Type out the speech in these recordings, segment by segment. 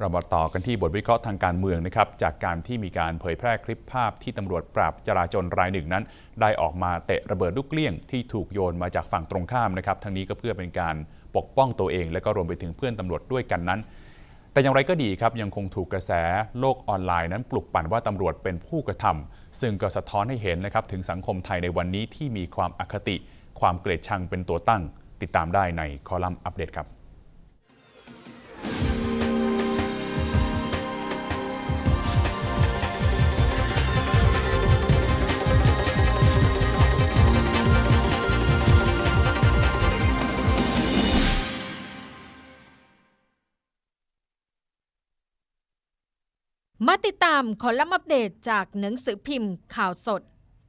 เรามาต่อกันที่บทวิเคราะห์ทางการเมืองนะครับจากการที่มีการเผยแพร่คลิปภาพที่ตำรวจปราบจราจรรายหนึ่งนั้น ได้ออกมาเตะระเบิดลูกเกลี้ยงที่ถูกโยนมาจากฝั่งตรงข้ามนะครับทั้งนี้ก็เพื่อเป็นการปกป้องตัวเอง และก็รวมไปถึงเพื่อนตำรวจด้วยกันนั้น แต่อย่างไรก็ดีครับยังคงถูกกระแสโลกออนไลน์นั้นปลุกปั่นว่าตำรวจเป็นผู้กระทำซึ่งก็สะท้อนให้เห็นนะครับถึงสังคมไทยในวันนี้ที่มีความอคติ ความเกลียดชังเป็นตัวตั้ง ติดตามได้ในคอลัมน์อัปเดตครับ มาติดตามคอลัมน์อัปเดตจากหนังสือพิมพ์ข่าวสด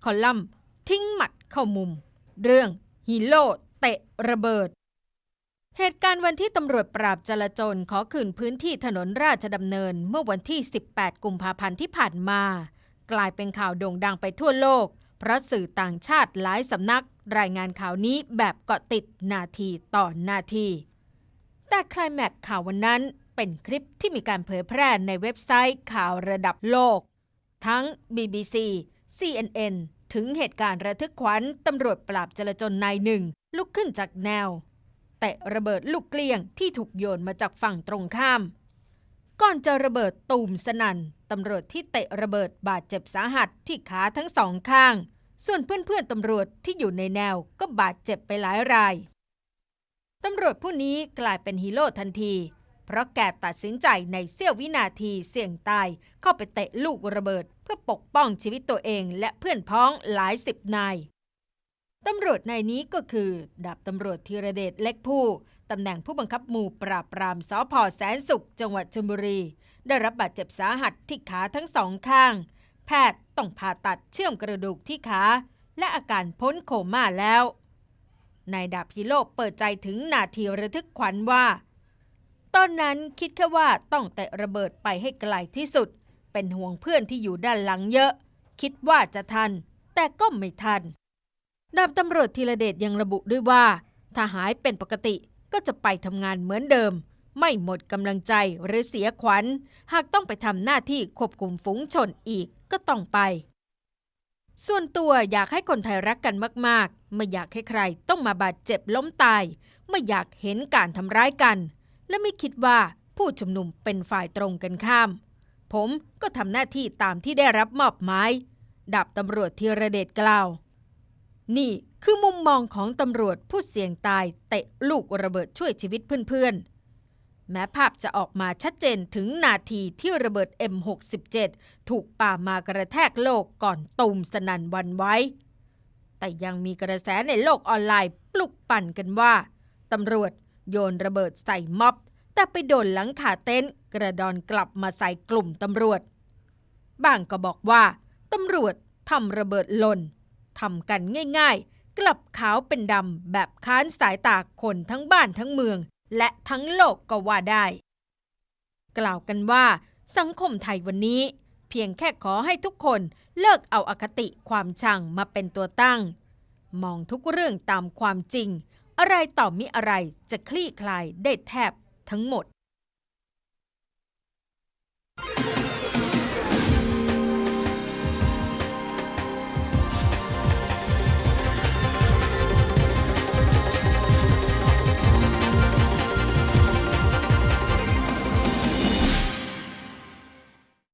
คอลัมน์ ทิ้งหมัดเข้ามุม เรื่องฮีโร่เตะระเบิด เหตุการณ์วันที่ตำรวจปราบจลาจลขอคืนพื้นที่ถนนราชดำเนินเมื่อวันที่ 18 กุมภาพันธ์ที่ผ่านมา กลายเป็นข่าวโด่งดังไปทั่วโลก เพราะสื่อต่างชาติหลายสำนัก รายงานข่าวนี้แบบเกาะติดนาทีต่อนาทีแต่คลายแม็กข่าววันนั้น เป็นคลิปที่มีการเผยแพร่ในเว็บไซต์ข่าวระดับโลก ทั้ง BBC CNN ถึงเหตุการณ์ระทึกขวัญตำรวจปราบจลาจลนายหนึ่ง ลุกขึ้นจากแนว แต่ระเบิดลูกเกลี้ยงที่ถูกโยนมาจากฝั่งตรงข้าม ก่อนจะระเบิดตูมสนัน่นตำรวจที่เตะระเบิดบาดเจ็บสาหัสที่ขาทั้งสองข้าง ส่วนเพื่อนๆตำรวจที่อยู่ในแนวก็บาดเจ็บไปหลายรายตำรวจผู้นี้กลายเป็นฮีโร่ทันที เพราะแกตัดสินใจในเสี้ยววินาทีเสี่ยงตาย เข้าไปเตะลูกระเบิด เพื่อปกป้องชีวิตตัวเองและเพื่อนพ้องหลายสิบนายตำรวจนายนี้ก็คือดาบตำรวจธีรเดชเล็กผู้ตำแหน่งผู้บังคับหมู่ปราบปรามสพแสนสุข จังหวัดชลบุรี ได้รับบาดเจ็บสาหัสที่ขาทั้งสองข้าง แพทย์ต้องผ่าตัดเชื่อมกระดูกที่ขาและอาการพ้นโคม่าแล้วนายดาบฮีโร่เปิดใจถึงนาทีระทึกขวัญว่า ตอนนั้นคิดแค่ว่าต้องแตะระเบิดไปให้ไกลที่สุด เป็นห่วงเพื่อนที่อยู่ด้านหลังเยอะ คิดว่าจะทัน แต่ก็ไม่ทันดาบตำรวจธีรเดชยังระบุด้วยว่า ถ้าหายเป็นปกติก็จะไปทำงานเหมือนเดิม ไม่หมดกำลังใจหรือเสียขวัญ หากต้องไปทำหน้าที่ควบคุมฝูงชนอีกก็ต้องไป ส่วนตัวอยากให้คนไทยรักกันมาก ๆ ไม่อยากให้ใครต้องมาบาดเจ็บล้มตาย ไม่อยากเห็นการทำร้ายกัน และไม่คิดว่าผู้ชุมนุมเป็นฝ่ายตรงกันข้าม ผมก็ทำหน้าที่ตามที่ได้รับมอบหมายดาบตำรวจธีรเดชกล่าว นี่คือมุมมองของตำรวจผู้เสี่ยงตายเตะลูกระเบิดช่วยชีวิตเพื่อนๆ แม้ภาพจะออกมาชัดเจนถึงนาทีที่ระเบิด M67 ถูกป่ามากระแทกโลกก่อนตูมสนันวันไว้ แต่ยังมีกระแสในโลกออนไลน์ปลุกปั่นกันว่าตำรวจ โยนระเบิดใส่ม็อบ แต่ไปโดนหลังคาเต็นท์กระดอนกลับมาใส่กลุ่มตำรวจ บางก็บอกว่าตำรวจทำระเบิดหล่นทำกันง่ายๆ กลับขาวเป็นดำแบบค้านสายตาคนทั้งบ้านทั้งเมือง และทั้งโลกก็ว่าได้ กล่าวกันว่า สังคมไทยวันนี้ เพียงแค่ขอให้ทุกคนเลิกเอาอคติความชังมาเป็นตัวตั้ง มองทุกเรื่องตามความจริง อะไรต่อมิอะไรจะคลี่คลายได้แทบทั้งหมด